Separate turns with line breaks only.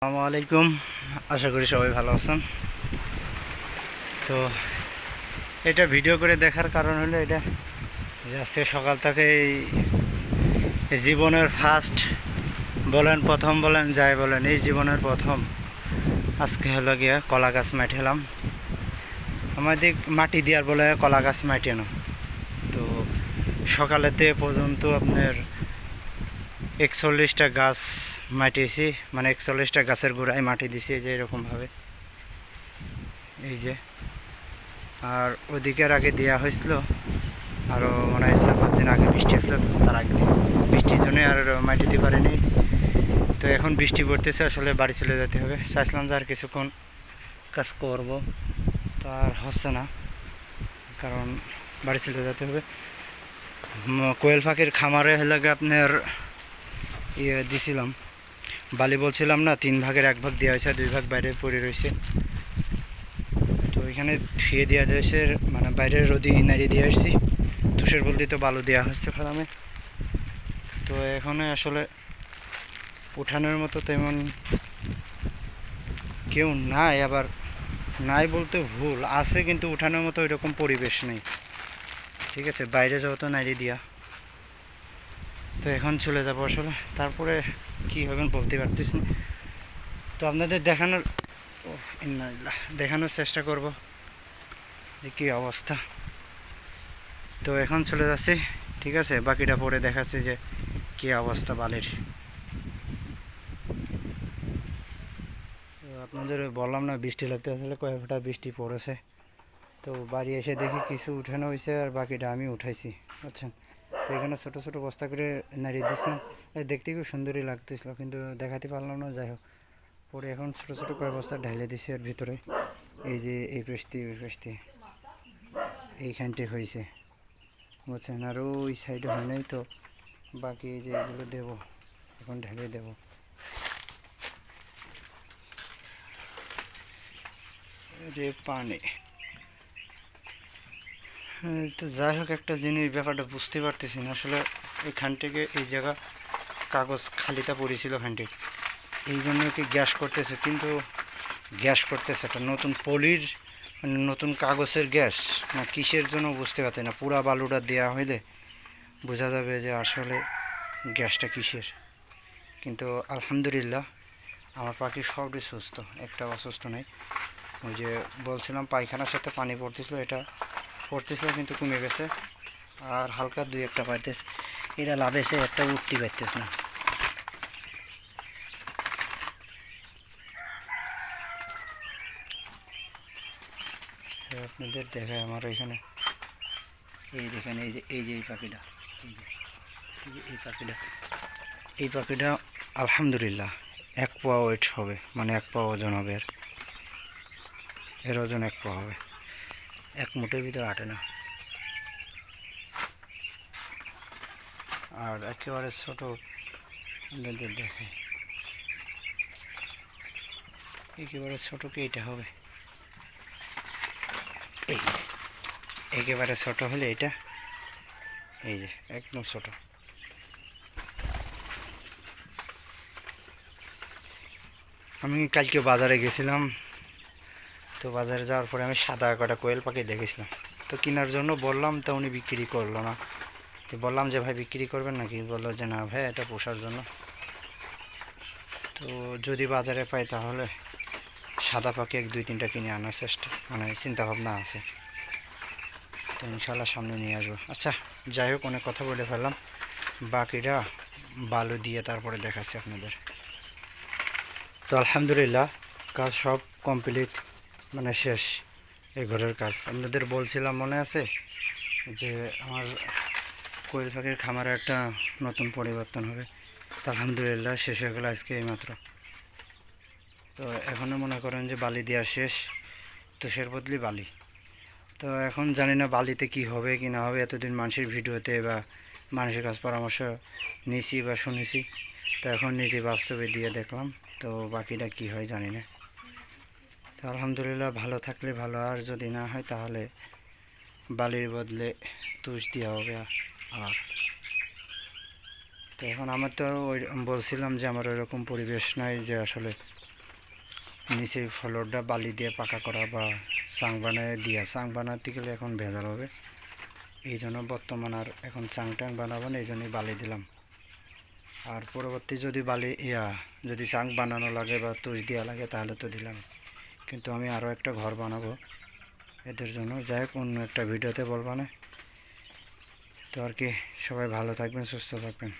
আসসালামু আলাইকুম। আশা করি সবাই ভালো আছেন। তো এটা ভিডিও করে দেখার কারণ হলো এটা যে আজকে সকাল থেকে এই জীবনের ফার্স্ট বলেন, প্রথম বলেন, যাই বলেন, এই জীবনের প্রথম আজকে হলো গিয়া কলা গাছ মাঠেলাম আমাদের মাটি দেওয়ার বলে কলা গাছ মাটিয়ানো তো সকালেতে পর্যন্ত আপনার একচল্লিশটা গাছ মাটিয়েছি মানে একচল্লিশটা গাছের গোড়ায় মাটি দিছি যে এরকমভাবে। এই যে। আর ওদিকের আগে দেওয়া হয়েছিল, আরও মনে হয় চার পাঁচ দিন আগে বৃষ্টি আসলো তার আগে। বৃষ্টির জন্যই আর মাটি দিতে পারিনি। তো এখন বৃষ্টি পড়তেছে, আসলে বাড়ি চলে যেতে হবে। চাইছিলাম যে আর কিছুক্ষণ কাজ করব, তো আর হচ্ছে না, কারণ বাড়ি চলে যেতে হবে। কোয়েল পাখির খামারে হলে আপনার ইয়ে দিছিলাম। বালি বলছিলাম না, তিন ভাগের এক ভাগ দেওয়া হয়েছে, দুই ভাগ বাইরে পড়ে রয়েছে। তো এখানে ধুয়ে দেওয়া হয়েছে মানে বাইরে রোদি নাড়িয়ে দিয়ে আসছি। তুষের বলতে তো বালু দেওয়া হচ্ছে ফার্মে তো এখানে আসলে উঠানোর মতো তেমন কেউ নাই, আবার নাই বলতে ভুল। আছে কিন্তু উঠানোর মতো ওইরকম পরিবেশ নেই। ঠিক আছে, বাইরে যত নাড়িয়ে দিয়া। তো এখন চলে যাব আসলে। তারপরে কি হবেন বলতে পারতেছি না। তো আপনাদের দেখানোর দেখানোর চেষ্টা করব যে কী অবস্থা। তো এখন চলে যাচ্ছি, ঠিক আছে? বাকিটা পরে দেখাচ্ছি যে কী অবস্থা বালির। তো আপনাদের বললাম না, বৃষ্টি লাগতে আসলে কয়েক ফোঁটা বৃষ্টি পড়েছে। তো বাড়ি এসে দেখি কিছু উঠানো হয়েছে আর বাকিটা আমি উঠাইছি, বুঝছেন? তো এখানে ছোটো ছোটো বস্তা করে নাড়িয়ে দিয়েছিলাম। দেখতে খুব সুন্দরই লাগতেছিল, কিন্তু দেখাতে পারলাম না, যাই হোক। পরে এখন ছোটো ছোটো কয়েক বস্তা ঢাইলে দিছি এর ভিতরে। এই যে এই পেস্তি ওই পেস্তি এইখানটি হয়েছে। বুঝছেন? আর ওই সাইডে হয় নাই তো। বাকি যে এগুলো দেবো, এখন ঢেলে দেবো। রে পানি। তো যাই হোক, একটা জিনিস ব্যাপারটা বুঝতে পারতেছি না। আসলে এখান থেকে এই জায়গা কাগজ খালিটা পড়েছিল খানটির এই জন্য কি গ্যাস করতেছে? কিন্তু গ্যাস করতেছে একটা নতুন পলির মানে নতুন কাগজের গ্যাস? না, কিসের জন্য বুঝতে পারছি না। পুরা বালুটা দেওয়া হইলে বোঝা যাবে যে আসলে গ্যাসটা কিসের। কিন্তু আলহামদুলিল্লাহ, আমার পাখি সবই সুস্থ একটা অসুস্থ নেই। ওই যে বলছিলাম, পায়খানার সাথে পানি পড়তেছিল, এটা পড়তেছিল কিন্তু কমে গেছে। আর হালকা দুই একটা পাইতেছে। এটা লাভেছে একটা উঠতে পারতেছে না। আপনাদের দেখায় আমার এখানে। এই দেখেন, এই যে এই যে এই পাখিটা। এই যে এই যে এই পাখিটা। এই পাখিটা আলহামদুলিল্লাহ এক পোয়া ওয়েট হবে। মানে এক পোয়া ওজন হবে এর। এর ওজন এক পোয়া হবে। এক মুঠের ভিতর আটে না। আর একেবারে ছোট দেখে। একেবারে ছোট কি এটা হবে? এই, একেবারে ছোট হলে এটা? এই যে, একদম ছোট। আমি কালকে বাজারে গেছিলাম। তো বাজারে যাওয়ার পরে আমি সাদা কটা কোয়েল পাখি দেখেছিলাম। তো কেনার জন্য বললাম, তো উনি বিক্রি করল না। তো বললাম যে, ভাই, বিক্রি করবেন নাকি? বলল যে, না ভাই, এটা পোষার জন্য। তো যদি বাজারে পাই তাহলে সাদা পাখি এক, দুই, তিনটা কিনে আনার চেষ্টা মানে চিন্তাভাবনা আছে। তো ইনশাল্লাহ সামনে নিয়ে আসব। আচ্ছা যাই হোক, অনেক কথা বলে ফেললাম। বাকিটা বালু দিয়ে তারপরে দেখাচ্ছি আপনাদের। তো আলহামদুলিল্লাহ, কাজ সব কমপ্লিট। মানে শেষ এই ঘরের কাজ। আপনাদের বলছিলাম, মনে আছে? যে আমার কোয়েল পাখির খামারে একটা নতুন পরিবর্তন হবে। তো আলহামদুলিল্লাহ, শেষ হয়ে গেল আজকে এইমাত্র তো এখনও মনে করেন যে বালি দেওয়া শেষ, তুষের বদলি বালি। তো এখন জানি না বালিতে কি হবে, কি না হবে, এতদিন মানুষের ভিডিওতে বা মানুষের কাছ পরামর্শ নিয়েছি বা শুনেছি। তো এখন নিজে বাস্তবে দিয়ে দেখলাম, তো বাকিটা কি হয় জানি না। তো আলহামদুলিল্লাহ ভালো থাকলে ভালো, আর যদি না হয় তাহলে বালির বদলে তুষ দেওয়া হবে আর। তো এখন আমার তো ওই বলছিলাম যে আমার ওইরকম পরিবেশ নাই যে আসলে নিচে ফ্লোরটা বালি দিয়ে পাকা করা বা চাং বানায় দিয়া। চাং বানাতে গেলে এখন ভেজাল হবে। এই জন্য বর্তমান আর এখন চাং টাং বানাবো না, এই জন্যই বালি দিলাম। আর পরবর্তী যদি বালি, ইয়া, যদি চাং বানানো লাগে বা তুষ দেওয়া লাগে তাহলে তো দিলাম। কিন্তু আমি আরও একটা ঘর বানাবো। এদের জন্য। যাই হোক, অন্য একটা ভিডিওতে বলবানে তো আর কি, সবাই ভালো থাকবেন, সুস্থ থাকবেন।